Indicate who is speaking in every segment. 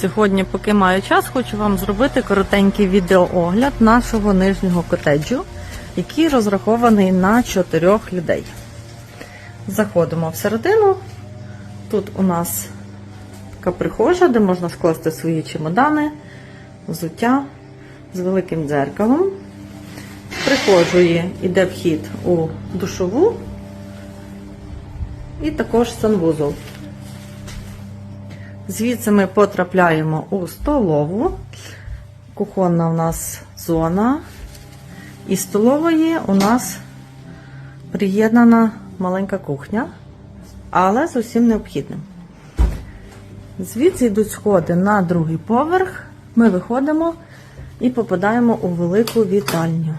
Speaker 1: Сьогодні, поки маю час, хочу вам зробити коротенький відеоогляд нашого нижнього котеджу, який розрахований на чотирьох людей. Заходимо всередину. Тут у нас така прихожа, де можна скласти свої чемодани, взуття з великим дзеркалом. З прихожої йде вхід у душову і також санвузол. Звідси ми потрапляємо у столову. Кухонна у нас зона. І столової у нас приєднана маленька кухня, але з усім необхідним. Звідси йдуть сходи на другий поверх. Ми виходимо і попадаємо у велику вітальню.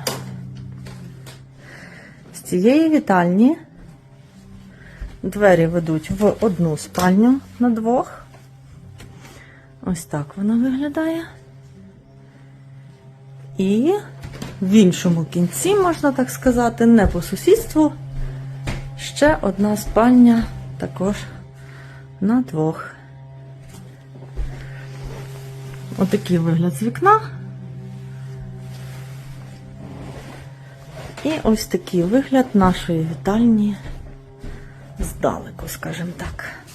Speaker 1: З цієї вітальні двері ведуть в одну спальню на двох. Ось так вона виглядає. І в іншому кінці, можна так сказати, не по сусідству, ще одна спальня також на двох. Отакий вигляд з вікна. І ось такий вигляд нашої вітальні здалеку, скажімо так.